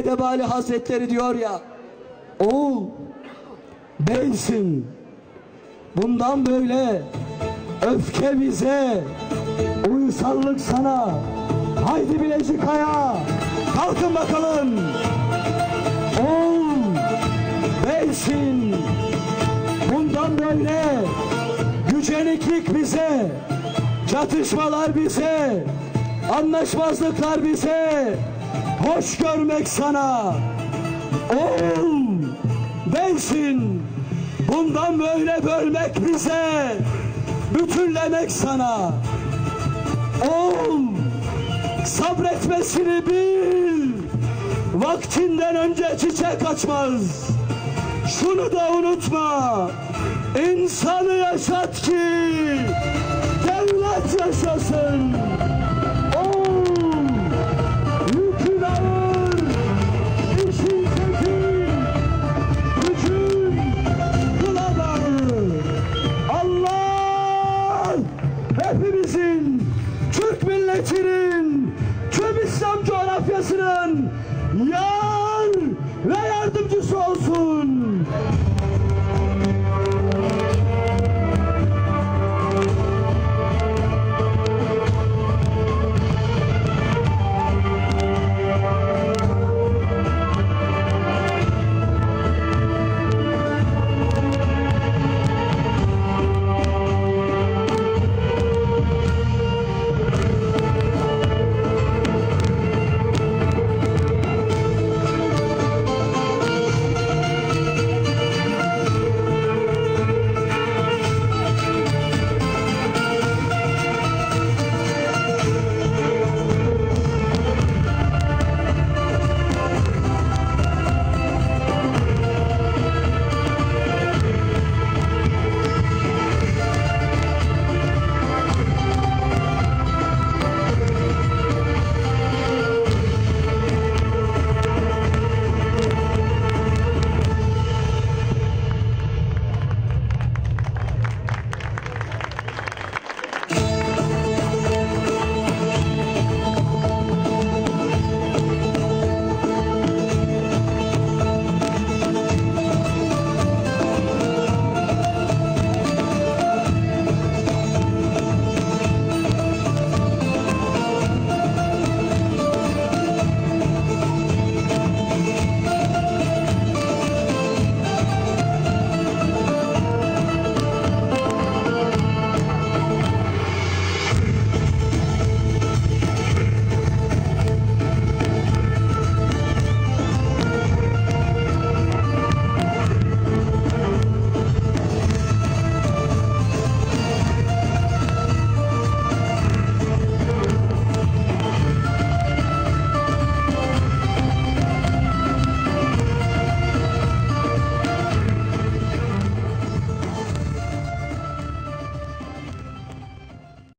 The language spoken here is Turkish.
Edebali Hazretleri diyor ya oğul beysin bundan böyle öfke bize uysallık sana. Haydi Bilecik Kaya kalkın bakalım. Oğul beysin bundan böyle güceniklik bize çatışmalar bize anlaşmazlıklar bize hoş görmek sana. Oğul bensin. Bundan böyle bölmek bize. Bütünlemek sana. Oğul sabretmesini bil. Vaktinden önce çiçek açmaz. Şunu da unutma. İnsanı yaşat ki devlet yaşasın Türk milletinin tüm İslam coğrafyasının ve